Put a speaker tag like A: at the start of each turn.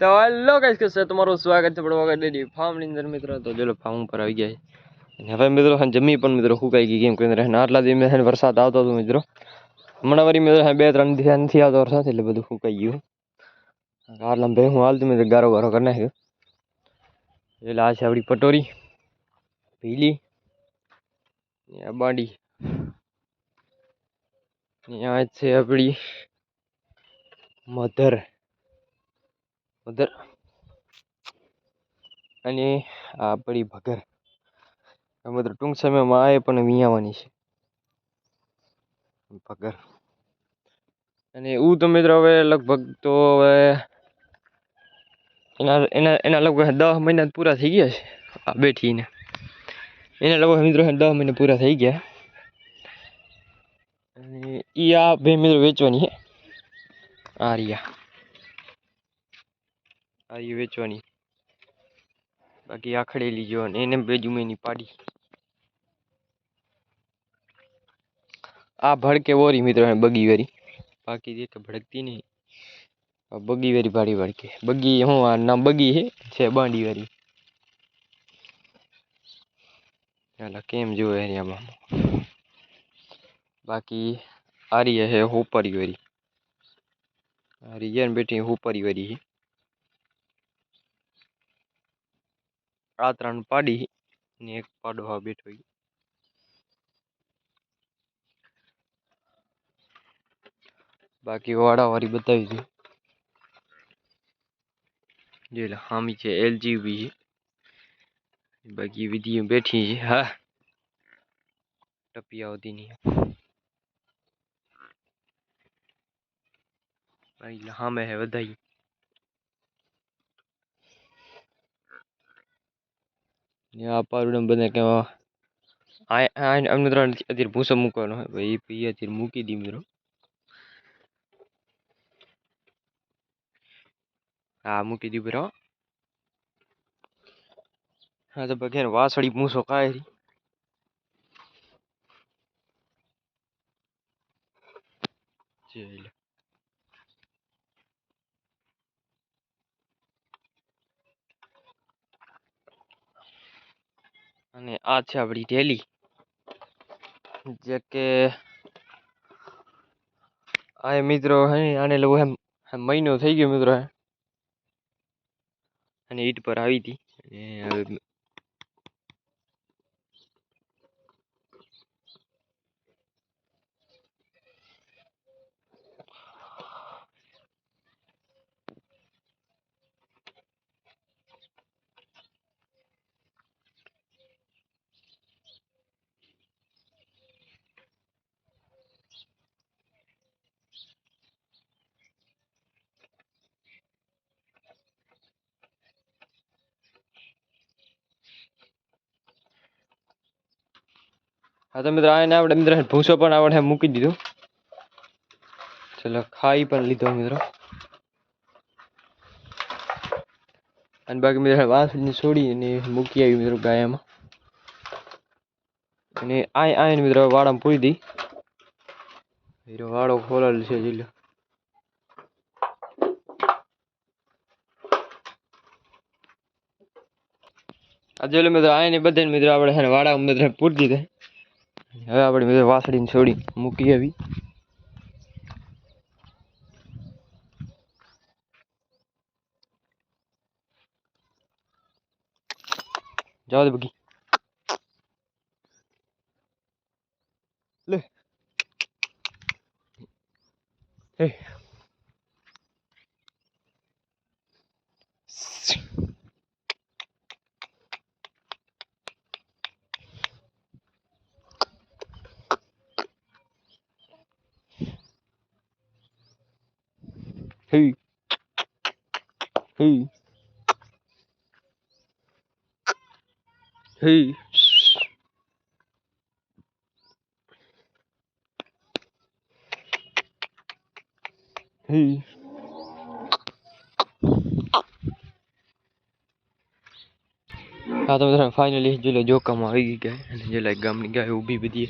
A: તો હેલો કે સર તમારું સ્વાગત છે પડવા ડેડી ફાર્મની અંદર, મિત્રો. તો ચલો ફાર્મ ઉપર આવી ગયા છે. અને હવે મિત્રો જમી પણ, મિત્રો, સુકાઈ ગઈ, કેમ કે આટલા દિવસ મેં વરસાદ આવતો હતો, મિત્રો. હમણાં વરી મિત્રો બે ત્રણ દિવસ નથી આવતો વરસાદ, એટલે બધું સુકાઈ ગયું. આટલા ભાઈ હું હાલતું, મિત્રો, ગારો ગારો કરી નાખ્યો. એટલે આ છે આપણી પટોરી. ભીલી. આ બાંડી. આ છે આપણી મધર. મધર અને આ પડી ભગર. મિત્રો ટૂંક સમયમાં આ પણ વિયાવાની છે. ભગર. અને એવું તો મિત્રો હવે લગભગ તો હવે એના એના એના લગભગ દસ મહિના પૂરા થઈ ગયા છે આ બેઠીને. એના લગભગ મિત્રો દસ મહિના પૂરા થઈ ગયા. અને એ આ બે મિત્રો વેચવાની છે. આ રહ્યા. આ એ વેચવાની બાકી આખડેલી જો અને એને બેજુ મેની પાડી આ ભડકે ઓરી મિત્રો હે બગી વેરી બાકી જે કે ભડકતી નહીં આ બગી વેરી ભાડી ભડકે બગી હું આ નામ બગી હે છે બાંડી વેરી ચાલો કેમ જોવે એરિયામાં બાકી આરી હે હોપરી વેરી આરી જેન બેઠી હોપરી વેરી હે આ ત્રણ પાડી ને એક પાડો હા બેઠો ઈ. બાકી વાડાવાળી બતાવી દઉં જોઈ લો હામી છે એલજીબી છે બાકી વિધિ બેઠી છે હા ટપિયા હોતી નહીં ભાઈ હામે હે વધાઈ આ પારુડમ બધા કે આ ત્રણ અત્યારે ભૂસો મૂકવાનો હોય, ભાઈ, એ અત્યારે મૂકી દી મિત્રો હા. મૂકી દી બરાબર હા. તો બગેર વાસળી ભૂસો કાય રી અને આ છે આપણી રેલી જે કે આ મિત્રો આને લોકો એમ મહિનો થઈ ગયો મિત્રો અને ઈટ પર આવી હતી. હા, તો મિત્રો, આને આપણે મિત્રો ભૂસો પણ આપણે મૂકી દીધો. ચલો, ખાઈ પણ લીધો મિત્રો. અને બાકી મિત્રો વાંસને છોડી અને મૂકી આવી મિત્રો ગાયામાં. અને આ આને મિત્રો, વાડામાં પૂરી દી. હીરો, વાડો ખોલેલ છે જીલો આ જોઈ લો મિત્રો આને બધા મિત્રો, આપણે વાડા મિત્રો પૂરી દીધા. હવે આપણે મિત્રો વાસળીને છોડી મૂકી આવી જાવ દે બગી લે હે هي هي هي هذا مثلا فاينلي جو له جوكا ما يجي جاي جو جاي وبي بديه